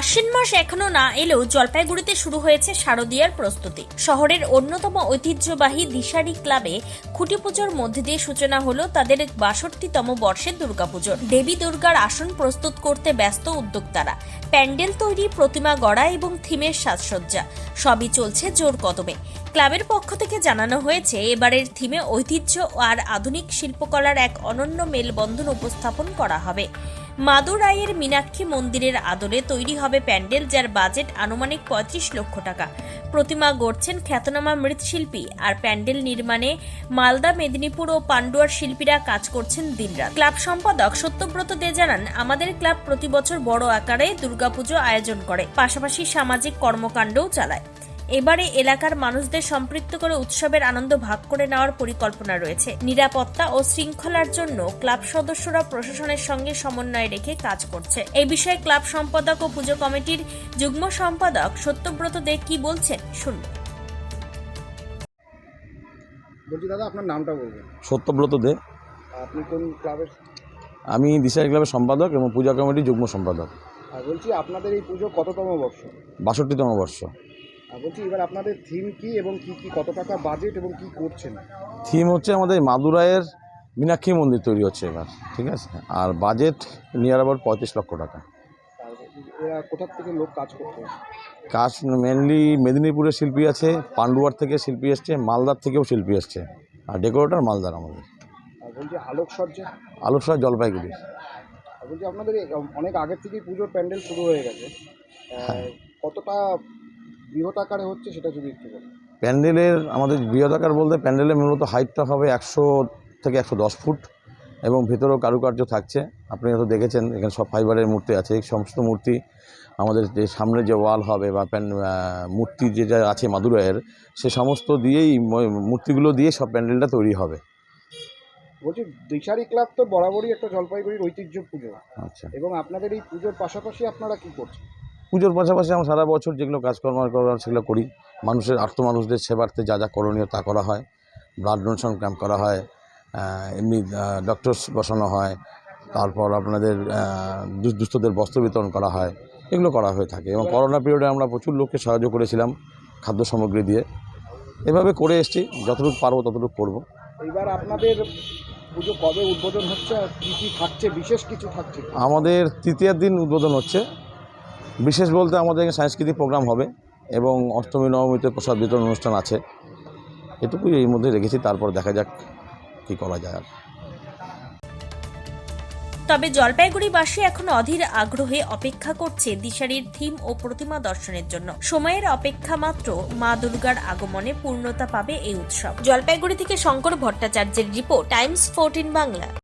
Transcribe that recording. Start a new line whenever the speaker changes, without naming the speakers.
আশ্বিন মাস এখনও না এলেও জলপাইগুড়িতে শুরু হয়েছে শারদীয়ার প্রস্তুতি। শহরের অন্যতম ঐতিহ্যবাহী দিশারি ক্লাবে খুঁটি পুজোর মধ্যে দিয়ে সূচনা হলো তাদের বাষট্টিতম বর্ষের দুর্গাপুজোর। দেবী দুর্গার আসন প্রস্তুত করতে ব্যস্ত উদ্যোক্তারা। প্যান্ডেল তৈরি, প্রতিমা গড়া এবং থিমের সাজসজ্জা। সবই চলছে জোর কদমে। ক্লাবের পক্ষ থেকে জানানো হয়েছে, এবারের থিমে ঐতিহ্য আর আধুনিক শিল্পকলার এক অনন্য মেলবন্ধন উপস্থাপন করা হবে। মাদুরাইয়ের মীনাক্ষী মন্দিরের আদলে তৈরি হবে প্যান্ডেল, যার বাজেট আনুমানিক পঁয়ত্রিশ লক্ষ টাকা। প্রতিমা গড়ছেন খ্যাতনামা মৃৎশিল্পী, আর প্যান্ডেল নির্মাণে মালদা, মেদিনীপুর ও পান্ডুয়ার শিল্পীরা কাজ করছেন দিনরাত। ক্লাব সম্পাদক সত্যব্রত দে জানান, আমাদের ক্লাব প্রতি বছর বড় আকারে দুর্গাপুজো আয়োজন করে, পাশাপাশি সামাজিক কর্মকাণ্ডও চালায়। এবারে এলাকার মানুষদের সম্পৃক্ত করে উৎসবের আনন্দ ভাগ করে নেওয়ার পরিকল্পনা রয়েছে। নিরাপত্তা ও শৃঙ্খলার জন্য ক্লাব সদস্যরা প্রশাসনের সঙ্গে সমন্বয় রেখে কাজ করছে। এই বিষয়ে ক্লাব সম্পাদক ও পুজো কমিটির যুগ্ম সম্পাদক সত্যব্রত দে কি বলছেন শুনুন।
বলছি দাদা আপনার নামটা বলবেন।
সত্যব্রত দে।
আপনি কোন ক্লাবের?
আমি দিশারি ক্লাবের সম্পাদক এবং পূজা কমিটির যুগ্ম সম্পাদক।
আর বলছি আপনাদের এই পুজো কততম বর্ষ?
বাষট্টিতম বর্ষ।
বলছি এবার আপনাদের থিম কি এবং কি কি কত টাকা বাজেট এবং কি করছেন?
থিম হচ্ছে আমাদের মাদুরাইয়ের মীনাক্ষী মন্দির তৈরি হচ্ছে এবার ঠিক আছে? আর বাজেট নিয়ার অ্যাবাউট পঁয়ত্রিশ লক্ষ টাকা।
এরা কোথার থেকে লোক কাজ করতে
কাজ মেনলি মেদিনীপুরের শিল্পী আছে পান্ডুয়ার থেকে শিল্পী এসছে মালদার থেকেও শিল্পী এসছে আর ডেকোরেটর মালদার আমাদের।
বলছি আলোকসজ্জা?
জলপাইগুড়ি।
বলছি আপনাদের অনেক আগের থেকেই পুজোর প্যান্ডেল শুরু হয়ে গেছে।
হ্যাঁ।
কতটা বৃহৎ আকারে হচ্ছে সেটা যদি একটু বলেন।
প্যান্ডেলের আমাদের বৃহৎ আকার বলতে প্যান্ডেলের মূলত হাইটটা হবে একশো থেকে একশো দশ ফুট এবং ভেতরেও কারুকার্য থাকছে। আপনি হয়তো দেখেছেন এখানে সব ফাইবারের মূর্তি আছে। এই সমস্ত মূর্তি আমাদের যে সামনে যে ওয়াল হবে বা প্যান মূর্তি যেটা আছে মাদুরাইয়ের সে সমস্ত দিয়েই মূর্তিগুলো দিয়ে সব প্যান্ডেলটা তৈরি হবে।
বলছি দিশারি ক্লাব তো বরাবরই একটা জলপাইগুড়ির ঐতিহ্য পুজো।
আচ্ছা।
এবং আপনাদের এই পুজোর পাশাপাশি আপনারা কি করছেন?
পুজোর পাশাপাশি আমরা সারা বছর যেগুলো কাজকর্ম করার সেগুলো করি। মানুষের আর্থ মানুষদের সেবার্থে যা যা করণীয় তা করা হয়। ব্লাড ডোনেশন ক্যাম্প করা হয় এমনি ডক্টরস বসানো হয়। তারপর আপনাদের দুস্থদের বস্ত্র বিতরণ করা হয়। এগুলো করা হয়ে থাকে এবং করোনা পিরিয়ডে আমরা প্রচুর লোককে সাহায্য করেছিলাম খাদ্য সামগ্রী দিয়ে। এভাবে করে এসছি যতটুকু পারব ততটুকু করব।
এইবার আপনাদের পুজো কবে উদ্বোধন হচ্ছে আর কী কী থাকছে? বিশেষ কিছু থাকছে?
আমাদের তৃতীয় দিন উদ্বোধন হচ্ছে। বিশেষ বলতে আমাদের এখানে সাংস্কৃতিক প্রোগ্রাম হবে এবং অষ্টমী, নবমীতে প্রসাদ বিতরণ অনুষ্ঠান আছে। এটুকুই এই মধ্যে রেখেছি, তারপর দেখা যাক কী করা যায় আর।
তবে জলপাইগুড়িবাসী এখন অধীর আগ্রহে অপেক্ষা করছে দিশারির থিম ও প্রতিমা দর্শনের জন্য। সময়ের অপেক্ষা মাত্র মা দুর্গার আগমনে পূর্ণতা পাবে এই উৎসব। জলপাইগুড়ি থেকে শঙ্কর ভট্টাচার্যের রিপোর্ট, টাইমস ফোরটিন বাংলা।